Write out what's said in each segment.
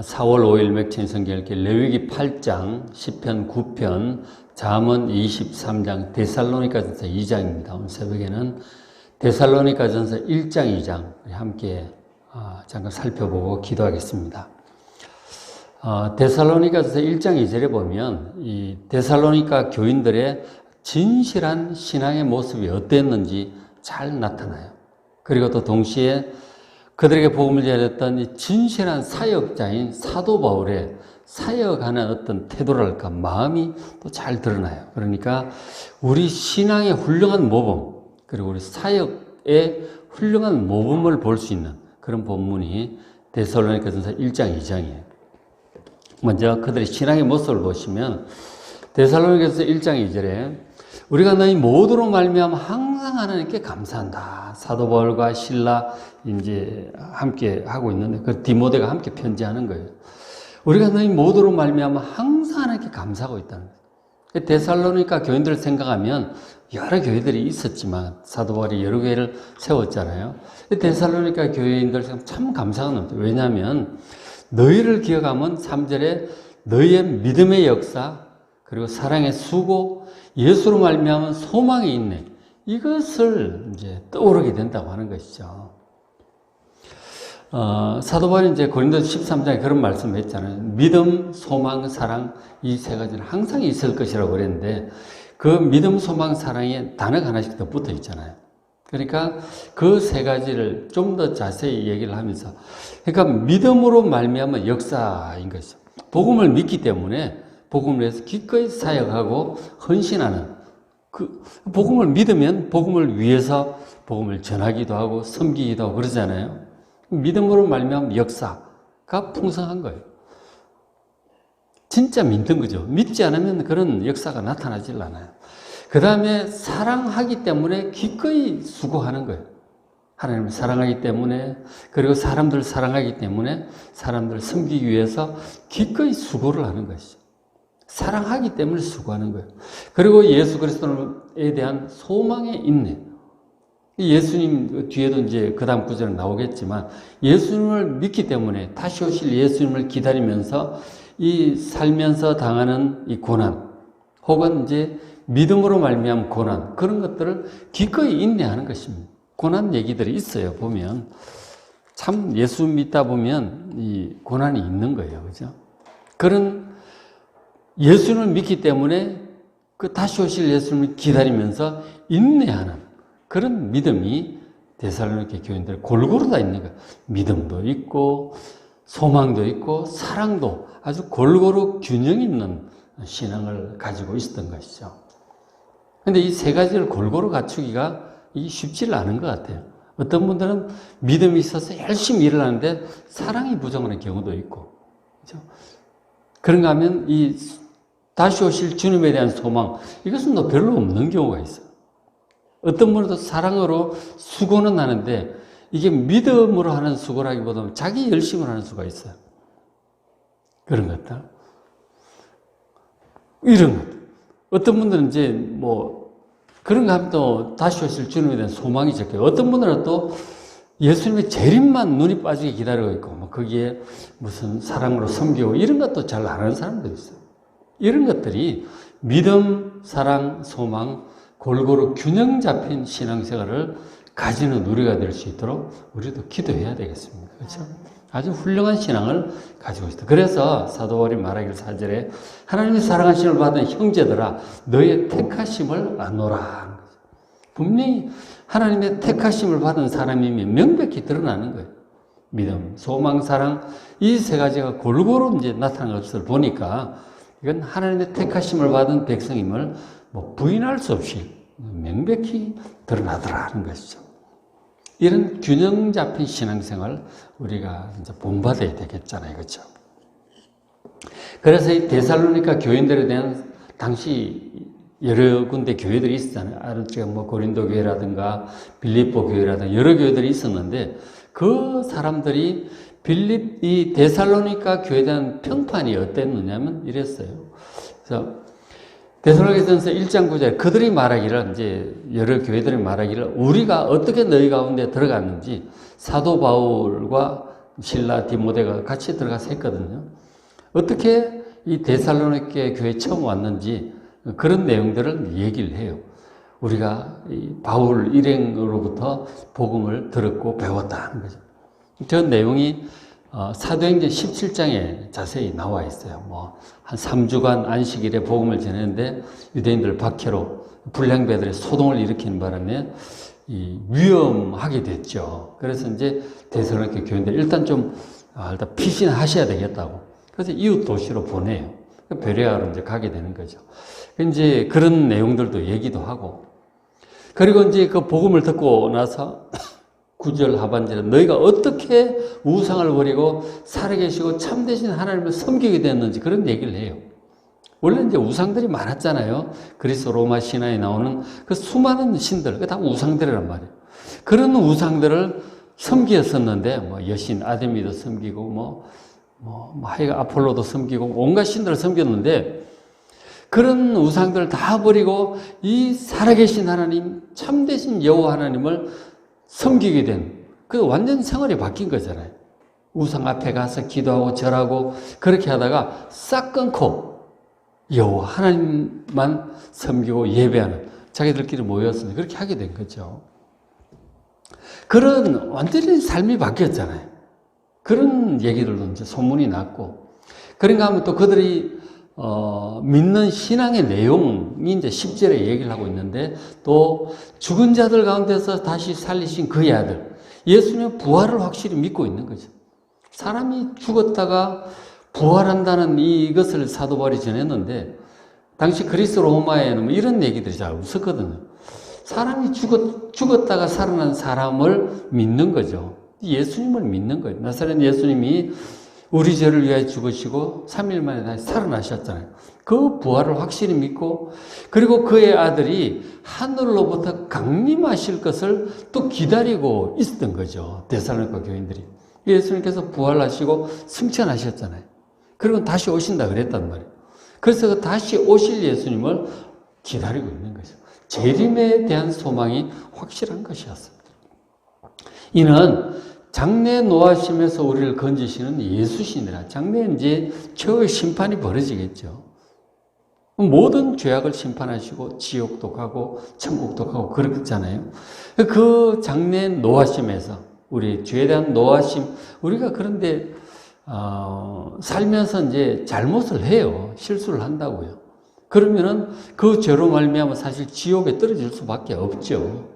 4월 5일 맥힌 성경 읽기 레위기 8장, 10편 9편, 잠언 23장, 데살로니가전서 2장입니다. 오늘 새벽에는 데살로니가전서 1장, 2장 함께 어, 잠깐 살펴보고 기도하겠습니다. 어, 데살로니가전서 1장 2절에 보면 이 데살로니가 교인들의 진실한 신앙의 모습이 어땠는지 잘 나타나요. 그리고 또 동시에 그들에게 복음을 전했던 이 진실한 사역자인 사도 바울의 사역하는 어떤 태도랄까 마음이 또 잘 드러나요. 그러니까 우리 신앙의 훌륭한 모범 그리고 우리 사역의 훌륭한 모범을 볼 수 있는 그런 본문이 데살로니가전서 1장 2장이에요. 먼저 그들의 신앙의 모습을 보시면 데살로니가서 1장 2절에 우리가 너희 모두로 말미암아 항상 하나님께 감사한다. 사도 바울과 신라 이제 함께 하고 있는데 그 디모데가 함께 편지하는 거예요. 우리가 너희 모두로 말미암아 항상 하나님께 감사하고 있다는 거예요. 데살로니가 교인들을 생각하면 여러 교회들이 있었지만 사도 바울이 여러 교회를 세웠잖아요. 데살로니가 교인들 참 감사가 넘죠. 왜냐하면 너희를 기억하면 3절에 너희의 믿음의 역사 그리고 사랑의 수고 예수로 말미암은 소망이 있네. 이것을 이제 떠오르게 된다고 하는 것이죠. 어, 사도 바울이 이제 고린도 13장에 그런 말씀을 했잖아요. 믿음, 소망, 사랑 이 세 가지는 항상 있을 것이라고 그랬는데 그 믿음, 소망, 사랑에 단어가 하나씩 더 붙어 있잖아요. 그러니까 그 세 가지를 좀 더 자세히 얘기를 하면서 그러니까 믿음으로 말미암은 역사인 것이죠. 복음을 믿기 때문에 복음을 위해서 기꺼이 사역하고 헌신하는 그 복음을 믿으면 복음을 위해서 복음을 전하기도 하고 섬기기도 하고 그러잖아요. 믿음으로 말미암은 역사가 풍성한 거예요. 진짜 믿는 거죠. 믿지 않으면 그런 역사가 나타나질 않아요. 그 다음에 사랑하기 때문에 기꺼이 수고하는 거예요. 하나님을 사랑하기 때문에 그리고 사람들을 사랑하기 때문에 사람들을 섬기기 위해서 기꺼이 수고를 하는 것이죠. 사랑하기 때문에 수고하는 거예요. 그리고 예수 그리스도에 대한 소망의 인내. 예수님 뒤에도 이제 그 다음 구절은 나오겠지만 예수님을 믿기 때문에 다시 오실 예수님을 기다리면서 이 살면서 당하는 이 고난 혹은 이제 믿음으로 말미암은 고난 그런 것들을 기꺼이 인내하는 것입니다. 고난 얘기들이 있어요. 보면 참 예수 믿다 보면 이 고난이 있는 거예요. 그죠? 그런 예수를 믿기 때문에 그 다시 오실 예수님을 기다리면서 인내하는 그런 믿음이 데살로니케 교인들 골고루 다 있는 거예요. 믿음도 있고 소망도 있고 사랑도 아주 골고루 균형 있는 신앙을 가지고 있었던 것이죠. 근데 이 세 가지를 골고루 갖추기가 쉽지를 않은 것 같아요. 어떤 분들은 믿음이 있어서 열심히 일을 하는데 사랑이 부족한 경우도 있고, 그죠? 그런가 하면 이 다시 오실 주님에 대한 소망, 이것은 또 별로 없는 경우가 있어요. 어떤 또 사랑으로 수고는 하는데 이게 믿음으로 하는 수고라기보다는 자기 열심으로 하는 수가 있어요. 그런 것들. 이런 것. 어떤 분들은 이제 뭐 그런 거 하면 또 다시 오실 주님에 대한 소망이 적혀요. 어떤 분들은 또 예수님의 재림만 눈이 빠지게 기다리고 있고, 뭐 거기에 무슨 사랑으로 섬기고 이런 것도 잘안 하는 사람도 있어요. 이런 것들이 믿음, 사랑, 소망, 골고루 균형 잡힌 신앙생활을 가지는 우리가 될 수 있도록 우리도 기도해야 되겠습니다. 그렇죠? 아주 훌륭한 신앙을 가지고 있다. 그래서 사도 바울이 말하기를 사절에 하나님의 사랑하심을 받은 형제들아 너의 택하심을 아노라. 분명히 하나님의 택하심을 받은 사람이면 명백히 드러나는 거예요. 믿음, 소망, 사랑 이 세 가지가 골고루 이제 나타나는 것을 보니까 이건 하나님의 택하심을 받은 백성임을 뭐 부인할 수 없이 명백히 드러나더라는 것이죠. 이런 균형 잡힌 신앙생활 우리가 이제 본받아야 되겠잖아요. 그렇죠? 그래서 이 데살로니가 교인들에 대한 당시 여러 군데 교회들이 있었잖아요. 아르츠가 뭐 고린도 교회라든가 빌립보 교회라든가 여러 교회들이 있었는데 그 사람들이 빌립 이 데살로니가 교회에 대한 평판이 어땠느냐면 이랬어요. 그래서 데살로니가전서 1장 9절 그들이 말하기를 이제 여러 교회들이 말하기를 우리가 어떻게 너희 가운데 들어갔는지 사도 바울과 신라 디모데가 같이 들어가서 했거든요. 어떻게 이 데살로니케 교회 처음 왔는지 그런 내용들을 얘기를 해요. 우리가 이 바울 일행으로부터 복음을 들었고 배웠다 하는 거죠. 저 내용이 어, 사도행전 17장에 자세히 나와 있어요. 뭐, 한 3주간 안식일에 복음을 전했는데 유대인들 박해로 불량배들의 소동을 일으키는 바람에 이 위험하게 됐죠. 그래서 이제 대선학교 교인들 일단 좀 아, 일단 피신하셔야 되겠다고. 그래서 이웃 도시로 보내요. 베레아로 이제 가게 되는 거죠. 이제 그런 내용들도 얘기도 하고. 그리고 이제 그 복음을 듣고 나서 구절 하반절에 너희가 어떻게 우상을 버리고 살아계시고 참되신 하나님을 섬기게 됐는지 그런 얘기를 해요. 원래 이제 우상들이 많았잖아요. 그리스 로마 신화에 나오는 그 수많은 신들, 그게 다 우상들이란 말이에요. 그런 우상들을 섬기었었는데, 뭐 여신 아데미도 섬기고, 뭐, 뭐, 뭐 하여가 아폴로도 섬기고, 온갖 신들을 섬겼는데, 그런 우상들을 다 버리고, 이 살아계신 하나님, 참되신 여호와 하나님을 섬기게 된, 그 완전 생활이 바뀐 거잖아요. 우상 앞에 가서 기도하고 절하고, 그렇게 하다가 싹 끊고, 여호와 하나님만 섬기고 예배하는 자기들끼리 모였으니 그렇게 하게 된 거죠. 그런 완전히 삶이 바뀌었잖아요. 그런 얘기들도 이제 소문이 났고 그런가 하면 또 그들이 어, 믿는 신앙의 내용이 이제 10절에 얘기를 하고 있는데 또 죽은 자들 가운데서 다시 살리신 그의 아들 예수님 부활을 확실히 믿고 있는 거죠. 사람이 죽었다가 부활한다는 이것을 사도 바울이 전했는데 당시 그리스 로마에는 뭐 이런 얘기들이 잘 없었거든요. 사람이 죽었, 죽었다가 살아난 사람을 믿는 거죠. 예수님을 믿는 거예요. 나사렛 예수님이 우리 죄를 위하여 죽으시고 3일 만에 다시 살아나셨잖아요. 그 부활을 확실히 믿고 그리고 그의 아들이 하늘로부터 강림하실 것을 또 기다리고 있었던 거죠. 데살로니가 교인들이. 예수님께서 부활하시고 승천하셨잖아요. 그리고 다시 오신다 그랬단 말이에요. 그래서 그 다시 오실 예수님을 기다리고 있는 거죠. 재림에 대한 소망이 확실한 것이었습니다. 이는 장래 노하심에서 우리를 건지시는 예수시니라. 장래에 이제 최후의 심판이 벌어지겠죠. 모든 죄악을 심판하시고 지옥도 가고 천국도 가고 그렇잖아요. 그 장래 노하심에서 우리 죄에 대한 노하심 우리가 그런데 어, 살면서 이제 잘못을 해요. 실수를 한다고요. 그러면은 그 죄로 말미암아 사실 지옥에 떨어질 수밖에 없죠.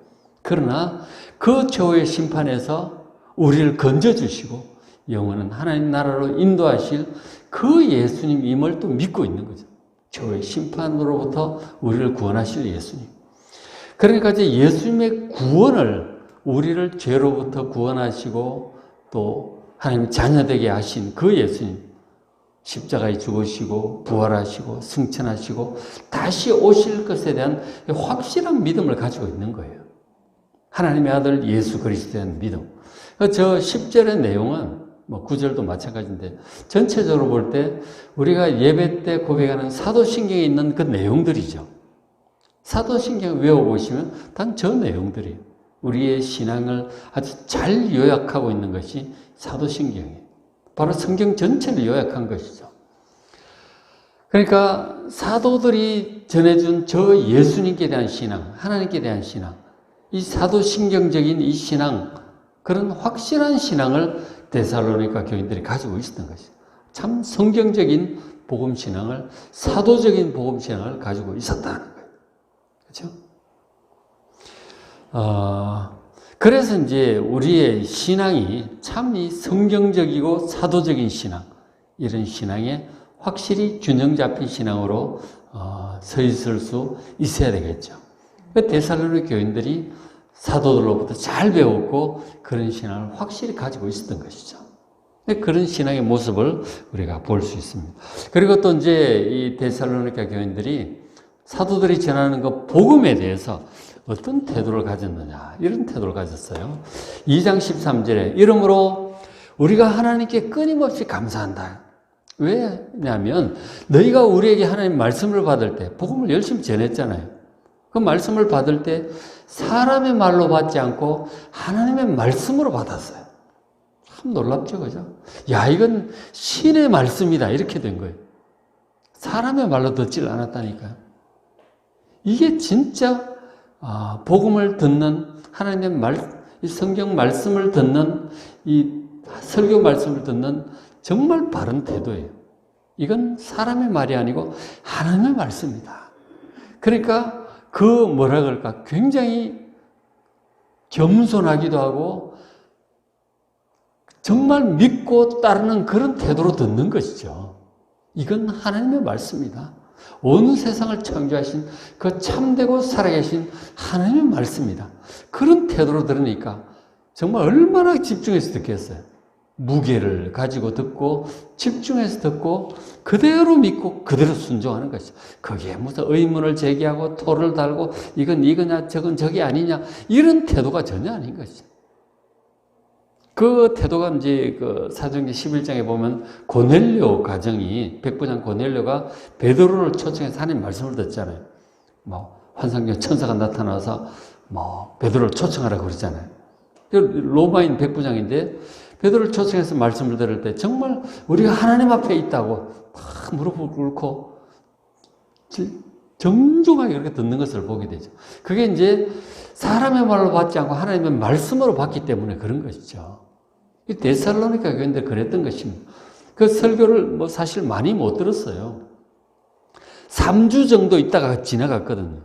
그러나 그 최후의 심판에서 우리를 건져 주시고 영원한 하나님 나라로 인도하실 그 예수님임을 또 믿고 있는 거죠. 최후의 심판으로부터 우리를 구원하실 예수님. 그러니까 이제 예수님의 구원을 우리를 죄로부터 구원하시고 또 하나님 자녀되게 하신 그 예수님. 십자가에 죽으시고 부활하시고 승천하시고 다시 오실 것에 대한 확실한 믿음을 가지고 있는 거예요. 하나님의 아들 예수 그리스도에 믿음. 저 10절의 내용은 뭐 9절도 마찬가지인데 전체적으로 볼 때 우리가 예배 때 고백하는 사도신경에 있는 그 내용들이죠. 사도신경 외워보시면 단 저 내용들이에요. 우리의 신앙을 아주 잘 요약하고 있는 것이 사도신경이에요. 바로 성경 전체를 요약한 것이죠. 그러니까 사도들이 전해준 저 예수님께 대한 신앙, 하나님께 대한 신앙, 이 사도신경적인 이 신앙, 그런 확실한 신앙을 데살로니가 교인들이 가지고 있었던 것이죠. 참 성경적인 복음 신앙을, 사도적인 복음 신앙을 가지고 있었다는 거예요. 그렇죠? 어, 그래서 이제 우리의 신앙이 참 이 성경적이고 사도적인 신앙, 이런 신앙에 확실히 균형 잡힌 신앙으로 어, 서 있을 수 있어야 되겠죠. 그 데살로니 교인들이 사도들로부터 잘 배웠고 그런 신앙을 확실히 가지고 있었던 것이죠. 그런 신앙의 모습을 우리가 볼 수 있습니다. 그리고 또 이제 이 데살로니가 교인들이 사도들이 전하는 그 복음에 대해서 어떤 태도를 가졌느냐 이런 태도를 가졌어요. 2장 13절에 이러므로 우리가 하나님께 끊임없이 감사한다. 왜냐하면 너희가 우리에게 하나님 말씀을 받을 때 복음을 열심히 전했잖아요. 그 말씀을 받을 때 사람의 말로 받지 않고 하나님의 말씀으로 받았어요. 참 놀랍죠, 그죠? 야, 이건 신의 말씀이다. 이렇게 된 거예요. 사람의 말로 듣질 않았다니까요. 이게 진짜, 아, 복음을 듣는 하나님의 말, 이 성경 말씀을 듣는 이 설교 말씀을 듣는 정말 바른 태도예요. 이건 사람의 말이 아니고 하나님의 말씀이다. 그러니까 그 뭐라 그럴까 굉장히 겸손하기도 하고 정말 믿고 따르는 그런 태도로 듣는 것이죠. 이건 하나님의 말씀이다. 온 세상을 창조하신 그 참되고 살아계신 하나님의 말씀이다. 그런 태도로 들으니까 정말 얼마나 집중해서 듣겠어요. 무게를 가지고 듣고 집중해서 듣고 그대로 믿고 그대로 순종하는 것이죠. 거기에 무슨 의문을 제기하고 토를 달고 이건 이거냐 저건 저게 아니냐 이런 태도가 전혀 아닌 것이죠. 그 태도가 이제 그 사도행전 11장에 보면 고넬료 가정이 백부장 고넬료가 베드로를 초청해서 하나님 말씀을 듣잖아요. 뭐 환상적 천사가 나타나서 뭐 베드로를 초청하라고 그러잖아요. 그 로마인 백부장인데 베드로를 초청해서 말씀을 들을 때 정말 우리가 하나님 앞에 있다고 막 무릎을 꿇고 정중하게 그렇게 듣는 것을 보게 되죠. 그게 이제 사람의 말로 받지 않고 하나님의 말씀으로 받기 때문에 그런 것이죠. 이 데살로니가 교인들 그랬던 것입니다. 그 설교를 뭐 사실 많이 못 들었어요. 3주 정도 있다가 지나갔거든요.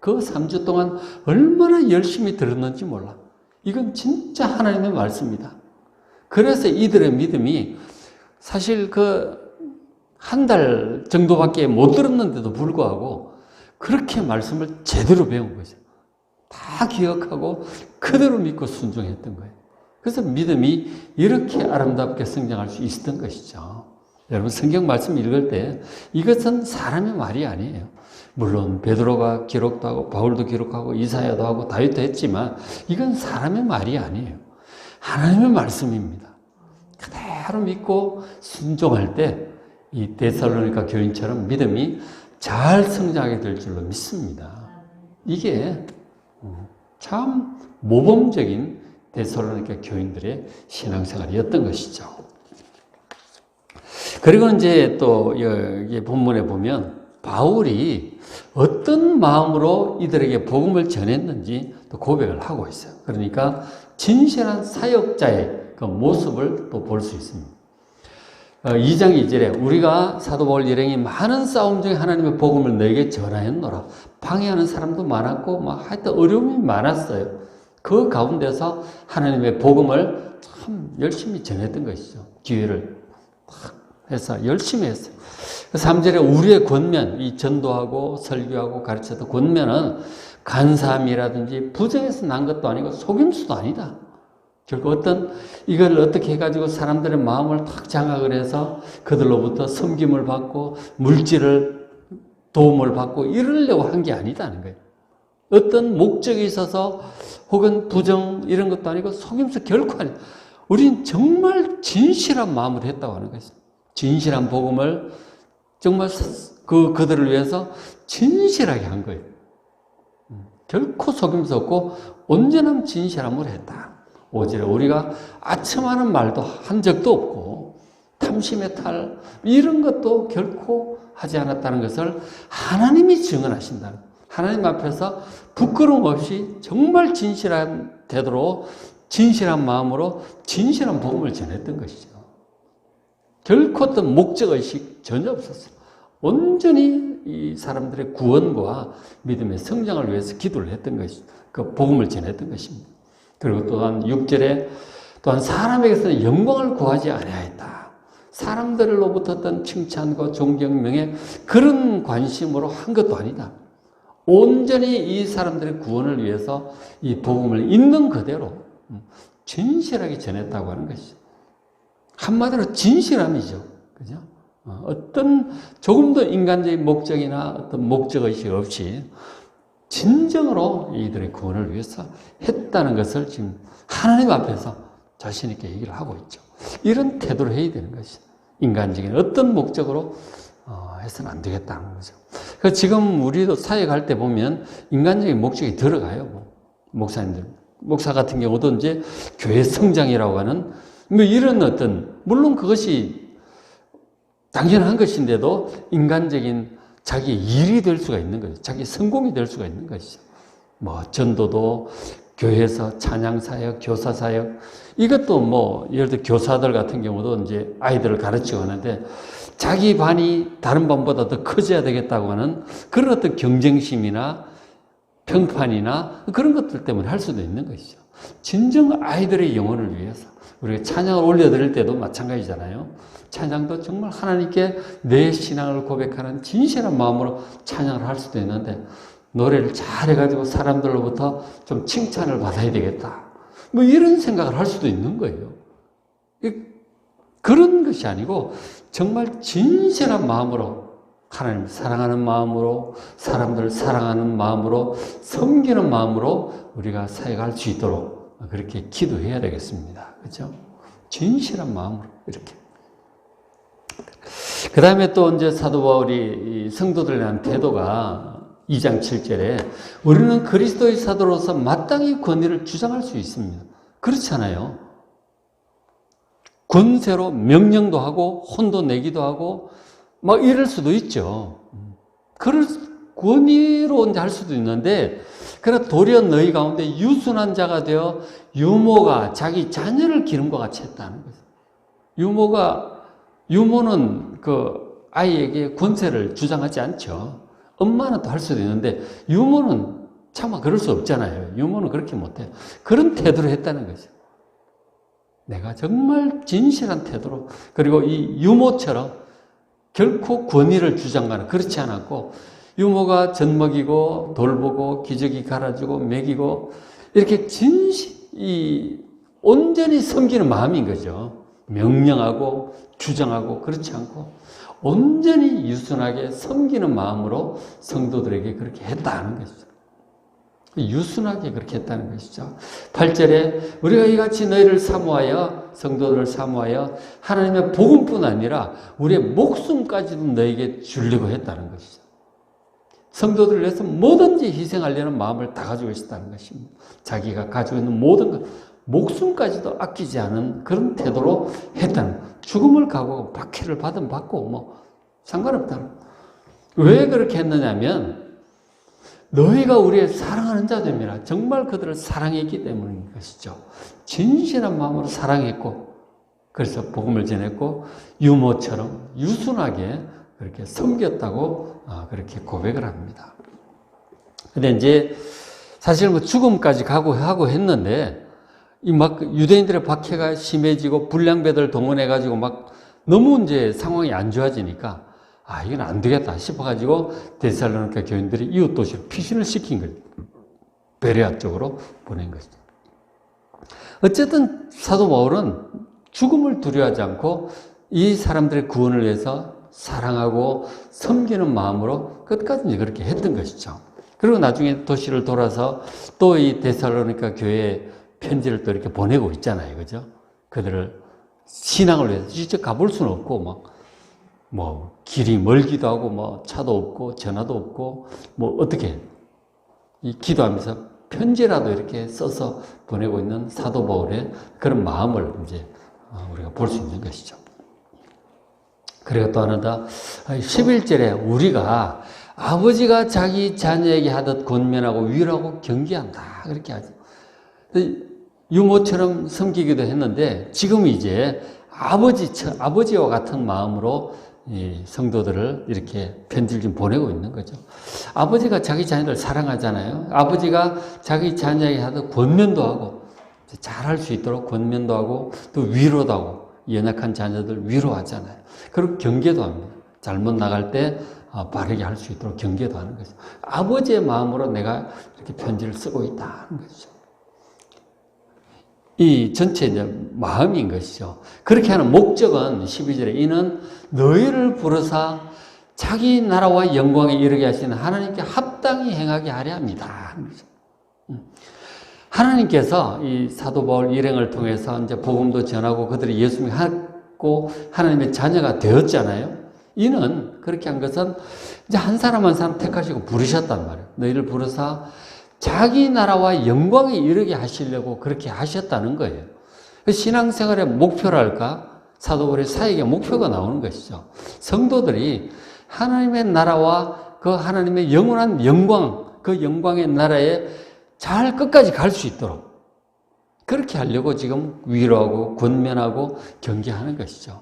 그 3주 동안 얼마나 열심히 들었는지 몰라. 이건 진짜 하나님의 말씀이다. 그래서 이들의 믿음이 사실 그 한 달 정도밖에 못 들었는데도 불구하고 그렇게 말씀을 제대로 배운 거죠. 다 기억하고 그대로 믿고 순종했던 거예요. 그래서 믿음이 이렇게 아름답게 성장할 수 있었던 것이죠. 여러분 성경 말씀 읽을 때 이것은 사람의 말이 아니에요. 물론 베드로가 기록도 하고 바울도 기록하고 이사야도 하고 다윗도 했지만 이건 사람의 말이 아니에요. 하나님의 말씀입니다. 그대로 믿고 순종할 때 이 데살로니가 교인처럼 믿음이 잘 성장하게 될 줄로 믿습니다. 이게 참 모범적인 데살로니가 교인들의 신앙생활이었던 것이죠. 그리고 이제 또 여기 본문에 보면 바울이 어떤 마음으로 이들에게 복음을 전했는지 또 고백을 하고 있어요. 그러니까 진실한 사역자의 그 모습을 또 볼 수 있습니다. 2장 어, 2절에 우리가 사도 바울 일행이 많은 싸움 중에 하나님의 복음을 너에게 전하였노라. 방해하는 사람도 많았고 뭐 하여튼 어려움이 많았어요. 그 가운데서 하나님의 복음을 참 열심히 전했던 것이죠. 기회를 해서 열심히 했어요. 3절에 그 우리의 권면, 이 전도하고 설교하고 가르쳐도 권면은 간사함이라든지 부정에서 난 것도 아니고 속임수도 아니다. 결국 어떤 이걸 어떻게 해가지고 사람들의 마음을 탁 장악을 해서 그들로부터 섬김을 받고 물질을 도움을 받고 이러려고 한 게 아니다는 거예요. 어떤 목적이 있어서 혹은 부정 이런 것도 아니고 속임수 결코 아니다. 우린 정말 진실한 마음으로 했다고 하는 것이죠. 진실한 복음을 정말 그, 그들을 위해서 진실하게 한 거예요. 음, 결코 속임수 없고 온전한 진실함으로 했다. 오지에 우리가 아첨하는 말도 한 적도 없고 탐심의 탈 이런 것도 결코 하지 않았다는 것을 하나님이 증언하신다. 하나님 앞에서 부끄러움 없이 정말 진실한 태도로 진실한 마음으로 진실한 복음을 전했던 것이죠. 결코 어떤 목적의식 전혀 없었어요. 온전히 이 사람들의 구원과 믿음의 성장을 위해서 기도를 했던 것이, 그 복음을 전했던 것입니다. 그리고 또한 6절에 또한 사람에게서 영광을 구하지 아니하였다. 사람들로부터 어떤 칭찬과 존경, 명예 그런 관심으로 한 것도 아니다. 온전히 이 사람들의 구원을 위해서 이 복음을 있는 그대로 진실하게 전했다고 하는 것이죠. 한마디로 진실함이죠. 그죠? 어, 어떤 조금도 인간적인 목적이나 어떤 목적의식 없이 진정으로 이들의 구원을 위해서 했다는 것을 지금 하나님 앞에서 자신있게 얘기를 하고 있죠. 이런 태도를 해야 되는 것이 인간적인 어떤 목적으로 어, 해서는 안 되겠다는 거죠. 그 지금 우리도 사역할 때 보면 인간적인 목적이 들어가요. 뭐. 목사님들. 목사 같은 경우도 이제 교회 성장이라고 하는 뭐 이런 어떤, 물론 그것이 당연한 것인데도 인간적인 자기 일이 될 수가 있는 거죠. 자기 성공이 될 수가 있는 것이죠. 뭐 전도도 교회에서 찬양 사역, 교사 사역 이것도 뭐 예를 들어 교사들 같은 경우도 이제 아이들을 가르치고 하는데 자기 반이 다른 반보다 더 커져야 되겠다고 하는 그런 어떤 경쟁심이나 평판이나 그런 것들 때문에 할 수도 있는 것이죠. 진정 아이들의 영혼을 위해서 우리가 찬양을 올려드릴 때도 마찬가지잖아요. 찬양도 정말 하나님께 내 신앙을 고백하는 진실한 마음으로 찬양을 할 수도 있는데 노래를 잘해가지고 사람들로부터 좀 칭찬을 받아야 되겠다. 뭐 이런 생각을 할 수도 있는 거예요. 그런 것이 아니고 정말 진실한 마음으로 하나님을 사랑하는 마음으로 사람들을 사랑하는 마음으로 섬기는 마음으로 우리가 사역할 수 있도록 그렇게 기도해야 되겠습니다. 그렇죠? 진실한 마음으로 이렇게. 그 다음에 또 이제 사도 바울이 성도들에 대한 태도가 2장 7절에 우리는 그리스도의 사도로서 마땅히 권위를 주장할 수 있습니다. 그렇잖아요. 권세로 명령도 하고 혼도 내기도 하고 막 이럴 수도 있죠. 그럴 권위로 이제 할 수도 있는데 그러나 도리어 너희 가운데 유순한 자가 되어 유모가 자기 자녀를 기름과 같이 했다는 거죠. 유모가 유모는 그 아이에게 권세를 주장하지 않죠. 엄마는 또 할 수도 있는데 유모는 차마 그럴 수 없잖아요. 유모는 그렇게 못해요. 그런 태도를 했다는 거죠. 내가 정말 진실한 태도로 그리고 이 유모처럼 결코 권위를 주장하는 그렇지 않았고 유모가 젖먹이고 돌보고 기저귀 갈아주고 먹이고 이렇게 진실 이 온전히 섬기는 마음인 거죠. 명령하고 주장하고 그렇지 않고 온전히 유순하게 섬기는 마음으로 성도들에게 그렇게 했다는 것이죠. 유순하게 그렇게 했다는 것이죠. 8절에 우리가 이같이 너희를 사모하여 성도들을 사모하여 하나님의 복음뿐 아니라 우리의 목숨까지도 너에게 주려고 했다는 것이죠. 성도들을 위해서 뭐든지 희생하려는 마음을 다 가지고 있었다는 것입니다. 자기가 가지고 있는 모든 것, 목숨까지도 아끼지 않은 그런 태도로 했다는 죽음을 각오하고 박해를 받은 받고 뭐 상관없다. 왜 그렇게 했느냐면 너희가 우리의 사랑하는 자들이라 정말 그들을 사랑했기 때문인 것이죠. 진실한 마음으로 사랑했고 그래서 복음을 전했고 유모처럼 유순하게 그렇게 섬겼다고 아, 그렇게 고백을 합니다. 근데 이제 사실 뭐 죽음까지 가고 하고 했는데 이 막 유대인들의 박해가 심해지고 불량배들 동원해가지고 막 너무 이제 상황이 안 좋아지니까 아, 이건 안 되겠다 싶어가지고 데살로니가 교인들이 이웃 도시로 피신을 시킨 거예요. 베레아 쪽으로 보낸 것이죠. 어쨌든 사도 바울은 죽음을 두려워하지 않고 이 사람들의 구원을 위해서 사랑하고 섬기는 마음으로 끝까지 그렇게 했던 것이죠. 그리고 나중에 도시를 돌아서 또 이 데살로니가 교회에 편지를 또 이렇게 보내고 있잖아요. 그죠? 그들을 신앙을 위해서 직접 가볼 수는 없고, 막, 뭐, 길이 멀기도 하고, 뭐, 차도 없고, 전화도 없고, 뭐, 어떻게, 이 기도하면서 편지라도 이렇게 써서 보내고 있는 사도 바울의 그런 마음을 이제 어, 우리가 볼 수 있는 것이죠. 그리고 또 하나 더, 11절에 우리가 아버지가 자기 자녀에게 하듯 권면하고 위로하고 경계한다. 그렇게 하죠. 유모처럼 섬기기도 했는데 지금 이제 아버지, 아버지와 같은 마음으로 성도들을 이렇게 편지를 좀 보내고 있는 거죠. 아버지가 자기 자녀를 사랑하잖아요. 아버지가 자기 자녀에게 하던 권면도 하고 잘할 수 있도록 권면도 하고 또 위로도 하고 연약한 자녀들 위로하잖아요. 그리고 경계도 합니다. 잘못 나갈 때 아, 바르게 할 수 있도록 경계도 하는 거죠. 아버지의 마음으로 내가 이렇게 편지를 쓰고 있다는 거죠. 이 전체 이제 마음인 것이죠. 그렇게 하는 목적은 12절에 이는 너희를 부르사 자기 나라와 영광에 이르게 하시는 하나님께 합당히 행하게 하려 합니다. 음. 하나님께서 이 사도 바울 일행을 통해서 이제 복음도 전하고 그들이 예수 믿고 하나님의 자녀가 되었잖아요. 이는 그렇게 한 것은 이제 한 사람 한 사람 택하시고 부르셨단 말이에요. 너희를 부르사 자기 나라와 영광에 이르게 하시려고 그렇게 하셨다는 거예요. 그 신앙생활의 목표랄까? 사도벌의 사역의 목표가 나오는 것이죠. 성도들이 하나님의 나라와 그 하나님의 영원한 영광, 그 영광의 나라에 잘 끝까지 갈 수 있도록 그렇게 하려고 지금 위로하고 권면하고 경계하는 것이죠.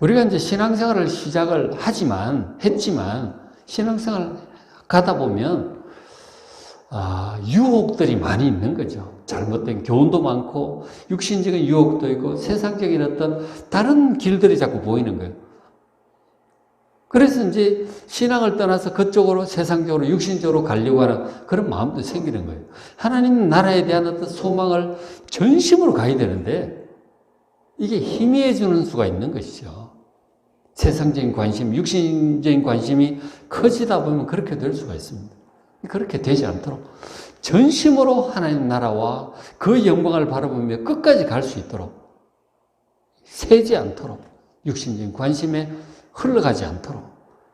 우리가 이제 신앙생활을 시작을 하지만, 했지만, 신앙생활 가다 보면, 아, 유혹들이 많이 있는 거죠. 잘못된 교훈도 많고, 육신적인 유혹도 있고, 세상적인 어떤 다른 길들이 자꾸 보이는 거예요. 그래서 이제 신앙을 떠나서 그쪽으로 세상적으로 육신적으로 가려고 하는 그런 마음도 생기는 거예요. 하나님 나라에 대한 어떤 소망을 전심으로 가야 되는데 이게 희미해지는 수가 있는 것이죠. 세상적인 관심, 육신적인 관심이 커지다 보면 그렇게 될 수가 있습니다. 그렇게 되지 않도록 전심으로 하나님 나라와 그 영광을 바라보며 끝까지 갈 수 있도록 세지 않도록 육신적인 관심에 흘러가지 않도록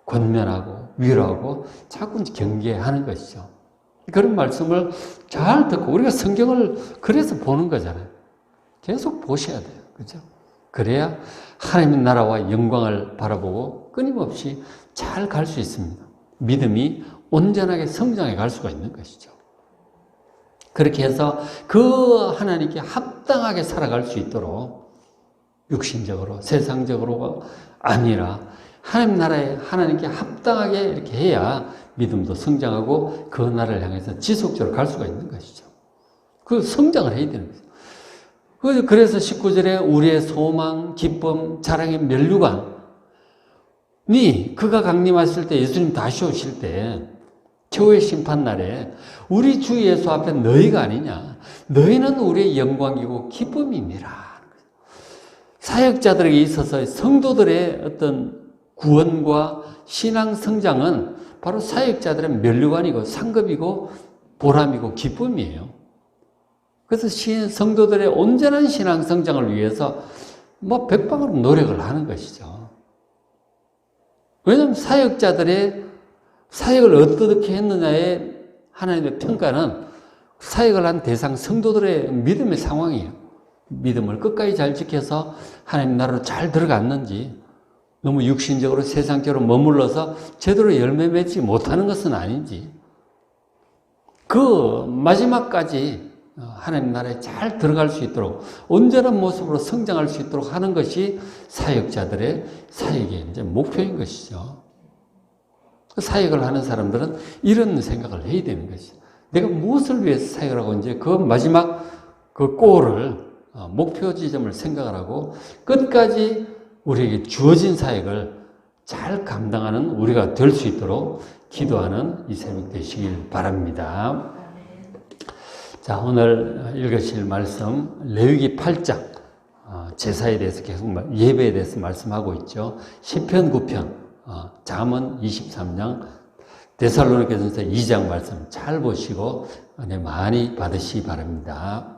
권면하고 위로하고 자꾸 경계하는 것이죠. 그런 말씀을 잘 듣고 우리가 성경을 그래서 보는 거잖아요. 계속 보셔야 돼요. 그죠? 그래야 하나님의 나라와 영광을 바라보고 끊임없이 잘 갈 수 있습니다. 믿음이 온전하게 성장해 갈 수가 있는 것이죠. 그렇게 해서 그 하나님께 합당하게 살아갈 수 있도록 육신적으로, 세상적으로가 아니라 하나님 나라에 하나님께 합당하게 이렇게 해야 믿음도 성장하고 그 나라를 향해서 지속적으로 갈 수가 있는 것이죠. 그 성장을 해야 되는 거죠. 그래서 19절에 우리의 소망, 기쁨, 자랑의 멸류관. 니, 그가 강림하실 때 예수님 다시 오실 때 최후의 심판날에 우리 주 예수 앞에 너희가 아니냐. 너희는 우리의 영광이고 기쁨이니라. 사역자들에게 있어서 성도들의 어떤 구원과 신앙 성장은 바로 사역자들의 멸류관이고 상급이고 보람이고 기쁨이에요. 그래서 성도들의 온전한 신앙 성장을 위해서 뭐 백방으로 노력을 하는 것이죠. 왜냐하면 사역자들의 사역을 어떻게 했느냐에 하나님의 평가는 사역을 한 대상 성도들의 믿음의 상황이에요. 믿음을 끝까지 잘 지켜서 하나님 나라로 잘 들어갔는지 너무 육신적으로 세상적으로 머물러서 제대로 열매 맺지 못하는 것은 아닌지 그 마지막까지 하나님 나라에 잘 들어갈 수 있도록 온전한 모습으로 성장할 수 있도록 하는 것이 사역자들의 사역의 이제 목표인 것이죠. 그 사역을 하는 사람들은 이런 생각을 해야 되는 것이죠. 내가 무엇을 위해서 사역을 하고 이제 그 마지막 그 골을 목표 지점을 생각을 하고 끝까지 우리에게 주어진 사역을 잘 감당하는 우리가 될 수 있도록 기도하는 이 새벽 되시길 바랍니다. 자, 오늘 읽으실 말씀, 레위기 8장, 어, 제사에 대해서 계속 예배에 대해서 말씀하고 있죠. 10편, 9편, 잠언 23장, 데살로니케전서 2장 말씀 잘 보시고 많이 받으시기 바랍니다.